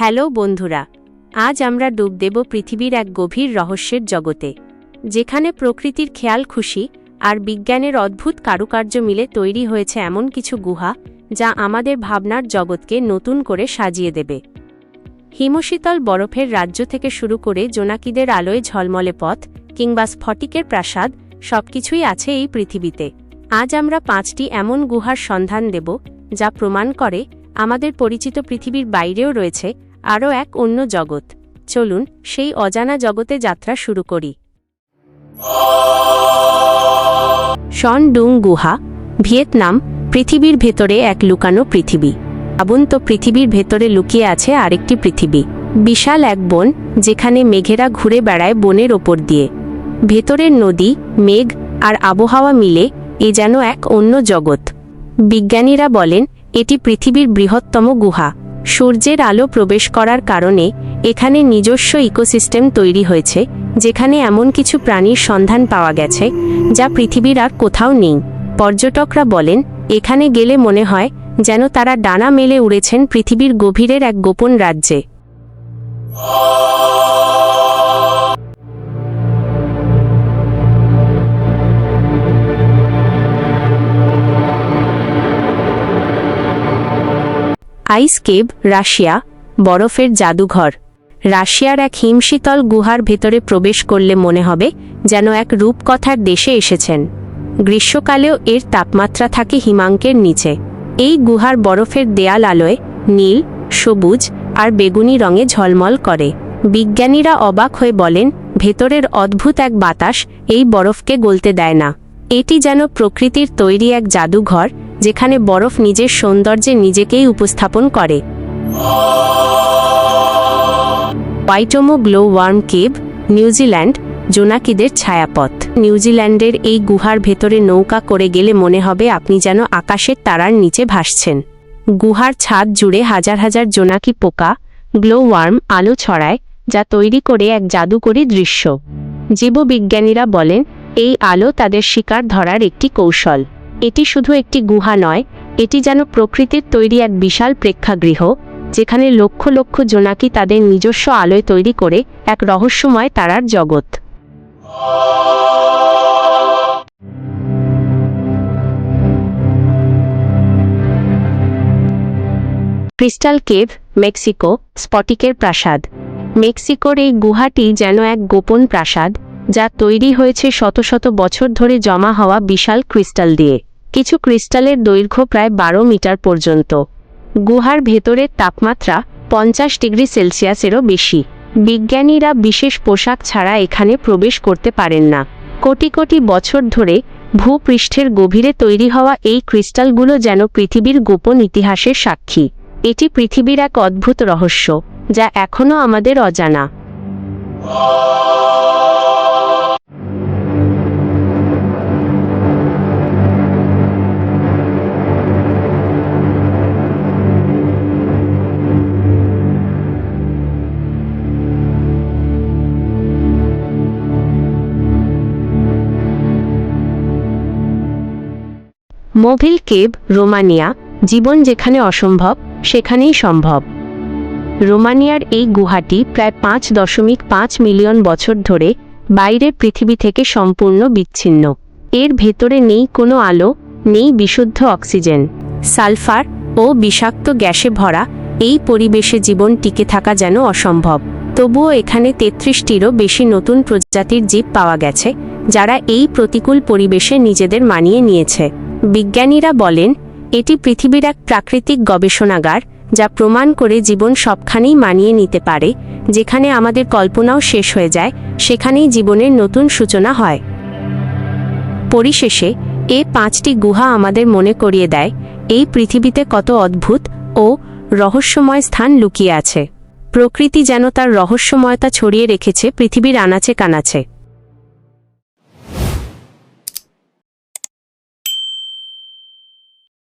Hello বন্ধুরা, আজ আমরা ডুব দেব পৃথিবীর এক গভীর রহস্যের জগতে, যেখানে প্রকৃতির খেয়াল খুশি আর বিজ্ঞানের অদ্ভুত কারুকার্য মিলে তৈরি হয়েছে এমন কিছু গুহা যা আমাদের ভাবনার জগৎকে নতুন করে সাজিয়ে দেবে। হিমশীতল বরফের রাজ্য থেকে শুরু করে জোনাকিদের আলোয় ঝলমলে পথ কিংবা স্ফটিকের প্রাসাদ, সবকিছুই আছে এই পৃথিবীতে। আজ আমরা পাঁচটি এমন গুহার সন্ধান দেব যা প্রমাণ করে আমাদের পরিচিত পৃথিবীর বাইরেও রয়েছে আরও এক অন্য জগৎ। চলুন, সেই অজানা জগতে যাত্রা শুরু করি। শন ডুং গুহা, ভিয়েতনাম, পৃথিবীর ভেতরে এক লুকানো পৃথিবী। আবুন তো পৃথিবীর ভেতরে লুকিয়ে আছে আরেকটি পৃথিবী। বিশাল এক বন, যেখানে মেঘেরা ঘুরে বেড়ায় বনের ওপর দিয়ে। ভেতরের নদী, মেঘ আর আবহাওয়া মিলে এ যেন এক অন্য জগৎ। বিজ্ঞানীরা বলেন, এটি পৃথিবীর বৃহত্তম গুহা। সূর্যের আলো প্রবেশ করার কারণে এখানে নিজস্ব ইকোসিস্টেম তৈরি হয়েছে, যেখানে এমন কিছু প্রাণীর সন্ধান পাওয়া গেছে, যা পৃথিবীর আর কোথাও নেই। পর্যটকরা বলেন, এখানে গেলে মনে হয় যেন তারা ডানা মেলে উড়েছেন পৃথিবীর গভীরের এক গোপন রাজ্যে। আইস কেভ রাশিয়া, বরফের জাদুঘর। রাশিয়ার এক হিমশীতল গুহার ভেতরে প্রবেশ করলে মনে হবে যেন এক রূপকথার দেশে এসেছেন। গ্রীষ্মকালেও এর তাপমাত্রা থাকে হিমাঙ্কের নিচে। এই গুহার বরফের দেয়াল আলোয় নীল, সবুজ আর বেগুনি রঙে ঝলমল করে। বিজ্ঞানীরা অবাক হয়ে বলেন, ভেতরের অদ্ভুত এক বাতাস এই বরফকে গলতে দেয় না। এটি যেন প্রকৃতির তৈরি এক জাদুঘর যেখানে বরফ নিজের সৌন্দর্যে নিজেকেই উপস্থাপন করে। Waitomo glow worm cave New Zealand জোনাকিদের ছায়াপথ। নিউজিল্যান্ডের এই গুহার ভেতরে নৌকা করে গেলে মনে হবে আপনি যেন আকাশের তারার নিচে ভাসছেন। গুহার ছাদ জুড়ে হাজার হাজার জোনাকি পোকা, গ্লো ওয়ার্ম আলো ছড়ায়, যা তৈরি করে এক জাদুকরী দৃশ্য। জীববিজ্ঞানীরা বলেন, এই আলো তাদের শিকার ধরার একটি কৌশল। এটি শুধু একটি গুহা নয়, এটি যেন প্রকৃতির তৈরি এক বিশাল প্রেক্ষাগৃহ, যেখানে লক্ষ লক্ষ জোনাকি তাদের নিজস্ব আলোয় তৈরি করে এক রহস্যময় তারার জগৎ। ক্রিস্টাল কেভ, মেক্সিকো স্পটিকের প্রাসাদ। মেক্সিকোর এই গুহাটি যেন এক গোপন প্রাসাদ, যা তৈরি হয়েছে শত শত বছর ধরে জমা হওয়া বিশাল ক্রিস্টাল দিয়ে। কিছু ক্রিস্টালের দৈর্ঘ্য প্রায় বারো মিটার পর্যন্ত। গুহার ভেতরের তাপমাত্রা পঞ্চাশ ডিগ্রি সেলসিয়াসেরও বেশি। বিজ্ঞানীরা বিশেষ পোশাক ছাড়া এখানে প্রবেশ করতে পারেন না। কোটি কোটি বছর ধরে ভূপৃষ্ঠের গভীরে তৈরি হওয়া এই ক্রিস্টালগুলো যেন পৃথিবীর গোপন ইতিহাসের সাক্ষী। এটি পৃথিবীর এক অদ্ভুত রহস্য, যা এখনও আমাদের অজানা। মোভিল কেব, রোমানিয়া, জীবন যেখানে অসম্ভব, সেখানেই সম্ভব। রোমানিয়ার এই গুহাটি প্রায় পাঁচ দশমিক পাঁচ মিলিয়ন বছর ধরে বাইরের পৃথিবী থেকে সম্পূর্ণ বিচ্ছিন্ন। এর ভেতরে নেই কোনো আলো, নেই বিশুদ্ধ অক্সিজেন। সালফার ও বিষাক্ত গ্যাসে ভরা এই পরিবেশে জীবন টিকে থাকা যেন অসম্ভব। তবুও এখানে তেত্রিশটিরও বেশি নতুন প্রজাতির জীব পাওয়া গেছে। যারা এই প্রতিকূল পরিবেশে নিজেদের মানিয়ে নিয়েছে। বিজ্ঞানীরা বলেন, এটি পৃথিবীর এক প্রাকৃতিক গবেষণাগার যা প্রমাণ করে জীবন সবখানেই মানিয়ে নিতে পারে। যেখানে আমাদের কল্পনাও শেষ হয়ে যায়, সেখানেই জীবনের নতুন সূচনা হয়। পরিশেষে, এ পাঁচটি গুহা আমাদের মনে করিয়ে দেয়, এই পৃথিবীতে কত অদ্ভুত ও রহস্যময় স্থান লুকিয়ে আছে। প্রকৃতি যেন তার রহস্যময়তা ছড়িয়ে রেখেছে পৃথিবীর আনাচে কানাচে।